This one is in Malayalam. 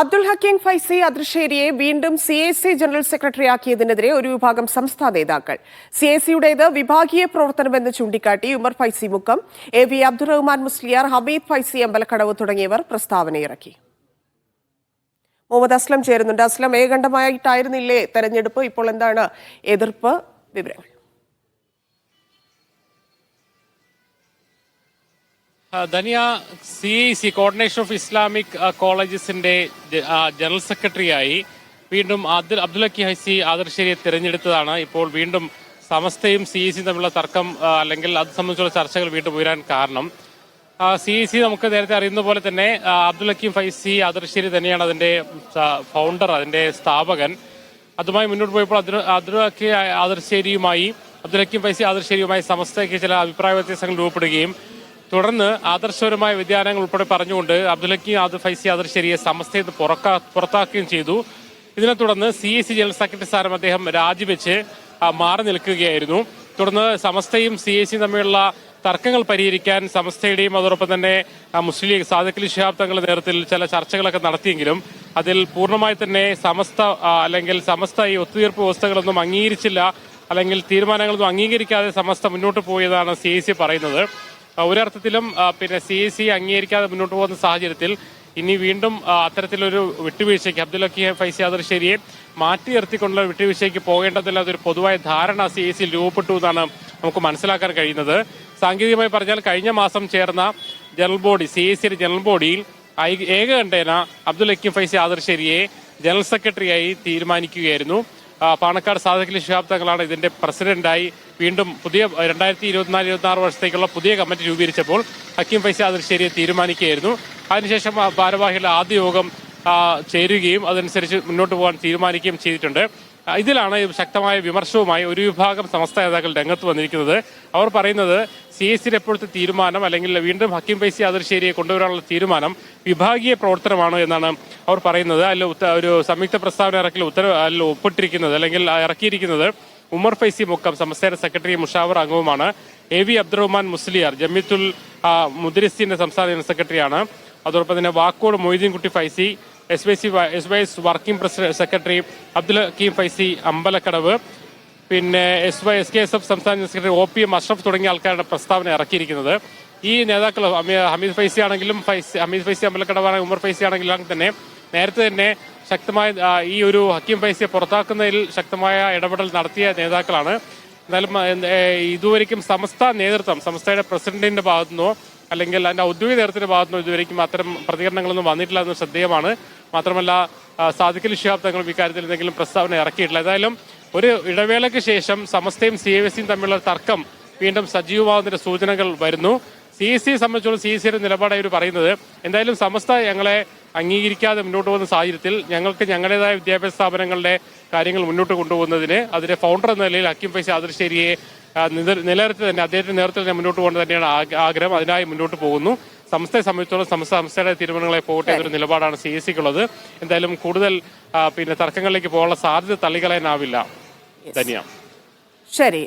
അബ്ദുൾ ഹക്കീം ഫൈസി അദൃശ്ശേരിയെ വീണ്ടും സി എ സി ജനറൽ സെക്രട്ടറിയാക്കിയതിനെതിരെ ഒരു വിഭാഗം സംസ്ഥാന നേതാക്കൾ. സി എ സിയുടേത് വിഭാഗീയ പ്രവർത്തനമെന്ന് ചൂണ്ടിക്കാട്ടി ഉമർ ഫൈസി മുക്കം എ വി അബ്ദുറഹ്മാൻ മുസ്ലിയാർ ഹമീദ് ഫൈസി അമ്പലക്കടവ് തുടങ്ങിയവർ പ്രസ്താവനയിറക്കി മുഹമ്മദ് അസ്ലം ചേരുന്നുണ്ട്. അസ്ലം ഏകണ്ഠമായിട്ടായിരുന്നില്ലേ തെരഞ്ഞെടുപ്പ്? ഇപ്പോൾ എന്താണ് എതിർപ്പ് വിവരങ്ങൾ? ധനിയ C I C coordination of Islamic കോളേജസിന്റെ general സെക്രട്ടറിയായി വീണ്ടും അബ്ദുൽ അബ്ദുൽ ഹക്കി ഹൈസി ആദർശേരിയെ തിരഞ്ഞെടുത്തതാണ്. ഇപ്പോൾ വീണ്ടും സമസ്തയും സി ഐ സിയും തമ്മിലുള്ള തർക്കം അല്ലെങ്കിൽ അത് സംബന്ധിച്ചുള്ള ചർച്ചകൾ വീണ്ടും ഉയരാൻ കാരണം. സി ഐ സി നമുക്ക് നേരത്തെ അറിയുന്ന പോലെ തന്നെ അബ്ദുൽ ഹക്കീം ഫൈസി ആദർശേരി തന്നെയാണ് അതിന്റെ ഫൗണ്ടർ അതിന്റെ സ്ഥാപകൻ. അതുമായി മുന്നോട്ട് പോയപ്പോൾ അബ്ദുൽ ഹക്കി ആദർശേരിയുമായി അബ്ദുൽ ഹക്കീം ഫൈസി ആദർശേരിയുമായി സമസ്തയ്ക്ക് ചില അഭിപ്രായ വ്യത്യാസങ്ങൾ രൂപപ്പെടുകയും തുടർന്ന് ആദർശപരമായ വ്യതിയാനങ്ങൾ ഉൾപ്പെടെ പറഞ്ഞുകൊണ്ട് അബ്ദുൽ ഹക്കീം ആദർ ഫൈസി ആദർശേരിയെ സമസ്തയിൽ നിന്ന് പുറത്താക്കുകയും ചെയ്തു. ഇതിനെ തുടർന്ന് C A C general secretary സ്ഥാനം അദ്ദേഹം രാജിവെച്ച് മാറി നിൽക്കുകയായിരുന്നു. തുടർന്ന് സമസ്തയും സി എ സിയും തമ്മിലുള്ള തർക്കങ്ങൾ പരിഹരിക്കാൻ സമസ്തയുടെയും അതോടൊപ്പം തന്നെ മുസ്ലിം ലീഗ് സാദിഖലി ഷിഹാബ് തങ്ങളുടെ നേതൃത്വത്തിൽ ചില ചർച്ചകളൊക്കെ നടത്തിയെങ്കിലും അതിൽ പൂർണമായി തന്നെ സമസ്ത അല്ലെങ്കിൽ സമസ്ത ഈ ഒത്തുതീർപ്പ് വ്യവസ്ഥകളൊന്നും അംഗീകരിച്ചില്ല. അല്ലെങ്കിൽ തീരുമാനങ്ങളൊന്നും അംഗീകരിക്കാതെ സമസ്ത മുന്നോട്ട് പോയതാണ് സി സി പറയുന്നത്. ഒരർത്ഥത്തിലും പിന്നെ സി എ സി അംഗീകരിക്കാതെ മുന്നോട്ട് പോകുന്ന സാഹചര്യത്തിൽ ഇനി വീണ്ടും അത്തരത്തിലൊരു വിട്ടുവീഴ്ചയ്ക്ക് അബ്ദുൽ ഹക്കി ഫൈസി ആദർശേരിയെ മാറ്റി നിർത്തിക്കൊണ്ടുള്ള വിട്ടുവീഴ്ചയ്ക്ക് പോകേണ്ടതില്ല അതൊരു പൊതുവായ ധാരണ സി എ സിയിൽ രൂപപ്പെട്ടു എന്നാണ് നമുക്ക് മനസ്സിലാക്കാൻ കഴിയുന്നത്. സാങ്കേതികമായി പറഞ്ഞാൽ കഴിഞ്ഞ മാസം ചേർന്ന ജനറൽ ബോഡി സി എ സിയുടെ ജനറൽ ബോഡിയിൽ ഏകകണ്ഠേന അബ്ദുൽ ഹക്കീം ഫൈസി ആദർശേരിയെ ജനറൽ സെക്രട്ടറിയായി തീരുമാനിക്കുകയായിരുന്നു. പാണക്കാട് സാധകലി ശിഹാബ് തങ്ങളാണ് ഇതിന്റെ പ്രസിഡന്റായി വീണ്ടും പുതിയ രണ്ടായിരത്തി ഇരുപത്തിനാല് ഇരുപത്തി ആറ് വർഷത്തേക്കുള്ള പുതിയ കമ്മിറ്റി രൂപീകരിച്ചപ്പോൾ ഹക്കീം ഫൈസി അതിർശ്ശേരിയെ തീരുമാനിക്കുകയായിരുന്നു. അതിനുശേഷം ഭാരവാഹികളുടെ ആദ്യ യോഗം ചേരുകയും അതനുസരിച്ച് മുന്നോട്ട് പോകാൻ തീരുമാനിക്കുകയും ചെയ്തിട്ടുണ്ട്. ഇതിലാണ് ശക്തമായ വിമർശവുമായി ഒരു വിഭാഗം സമസ്ത നേതാക്കൾ രംഗത്ത് വന്നിരിക്കുന്നത്. അവർ പറയുന്നത് സി എസ് സിയുടെ എപ്പോഴത്തെ തീരുമാനം അല്ലെങ്കിൽ വീണ്ടും ഹക്കിം പൈസി അതിർശ്ശേരിയെ കൊണ്ടുവരാനുള്ള തീരുമാനം വിഭാഗീയ പ്രവർത്തനമാണ് എന്നാണ് അവർ പറയുന്നത്. അല്ലെ ഒരു സംയുക്ത പ്രസ്താവന ഇറക്കി ഉത്തരവ് അല്ല ഒപ്പിട്ടിരിക്കുന്നത് അല്ലെങ്കിൽ ഇറക്കിയിരിക്കുന്നത് ഉമർ ഫൈസി മുക്കം സംസ്ഥാന സെക്രട്ടറി മുഷാവർ അംഗവുമാണ്. എ വി അബ്ദുറഹ്മാൻ മുസ്ലിയാർ ജമിത്തുൽ മുദ്രിസിന്റെ സംസ്ഥാന ജനറൽ സെക്രട്ടറിയാണ്. അതോടൊപ്പം തന്നെ Vakkode Moideenkutty Faizy S Y C S Y S working president secretary Abdul Hakeem Faizy Ambalakkadavu. പിന്നെ S Y S K S F സംസ്ഥാന secretary O P M Ashraf തുടങ്ങിയ ആൾക്കാരുടെ പ്രസ്താവന ഇറക്കിയിരിക്കുന്നത്. ഈ നേതാക്കൾ ഹമീദ് ഫൈസി ആണെങ്കിലും ഫൈസി ഹമീദ് ഫൈസി അമ്പലക്കടവാണെങ്കിൽ ഉമർ ഫൈസി ആണെങ്കിലും തന്നെ നേരത്തെ തന്നെ ശക്തമായ ഈ ഒരു ഹക്കീം ഫൈസിയെ പുറത്താക്കുന്നതിൽ ശക്തമായ ഇടപെടൽ നടത്തിയ നേതാക്കളാണ്. എന്നാലും ഇതുവരെയും സമസ്ത നേതൃത്വം സംസ്ഥയുടെ പ്രസിഡന്റിന്റെ ഭാഗത്തുനിന്നോ അല്ലെങ്കിൽ അതിന്റെ ഔദ്യോഗിക നേതൃത്വത്തിന്റെ ഭാഗത്തുനിന്ന് ഇതുവരേക്കും അത്തരം പ്രതികരണങ്ങളൊന്നും വന്നിട്ടില്ല എന്ന് ശ്രദ്ധേയമാണ്. മാത്രമല്ല സാധിക്കൽ ഷിഹാബ് തങ്ങളും ഇക്കാര്യത്തിൽ എന്തെങ്കിലും പ്രസ്താവന ഇറക്കിയിട്ടില്ല. ഏതായാലും ഒരു ഇടവേളയ്ക്ക് ശേഷം സമസ്തയും സി എസ് സിയും തമ്മിലുള്ള തർക്കം വീണ്ടും സജീവമാകുന്നതിന്റെ സൂചനകൾ വരുന്നു. സി എസ് സിയെ സംബന്ധിച്ചുള്ള സി എസ് സിയുടെ നിലപാടായി പറയുന്നത് എന്തായാലും സമസ്ത ഞങ്ങളെ അംഗീകരിക്കാതെ മുന്നോട്ട് പോകുന്ന സാഹചര്യത്തിൽ ഞങ്ങൾക്ക് ഞങ്ങളുടേതായ വിദ്യാഭ്യാസ സ്ഥാപനങ്ങളുടെ കാര്യങ്ങൾ മുന്നോട്ട് കൊണ്ടുപോകുന്നതിന് അതിന്റെ ഫൗണ്ടർ എന്ന നിലയിൽ അക്കിം ഫൈസി ആദർശേരിയെ നിലനിർത്തി തന്നെ അദ്ദേഹത്തിന്റെ നേതൃത്വത്തിൽ തന്നെ മുന്നോട്ട് പോകേണ്ടത് തന്നെയാണ് ആഗ്രഹം. അതിനായി മുന്നോട്ട് പോകുന്നു. സംസ്ഥയെ സംബന്ധിച്ചോളം സംസ്ഥ സംസ്ഥയുടെ തീരുമാനങ്ങളെ പോകട്ടെ എന്നൊരു നിലപാടാണ് സി എസ് സിക്കുള്ളത്. എന്തായാലും കൂടുതൽ പിന്നെ തർക്കങ്ങളിലേക്ക് പോകാനുള്ള സാധ്യത തള്ളിക്കളയാനാവില്ല. ധന്യ. ശരി.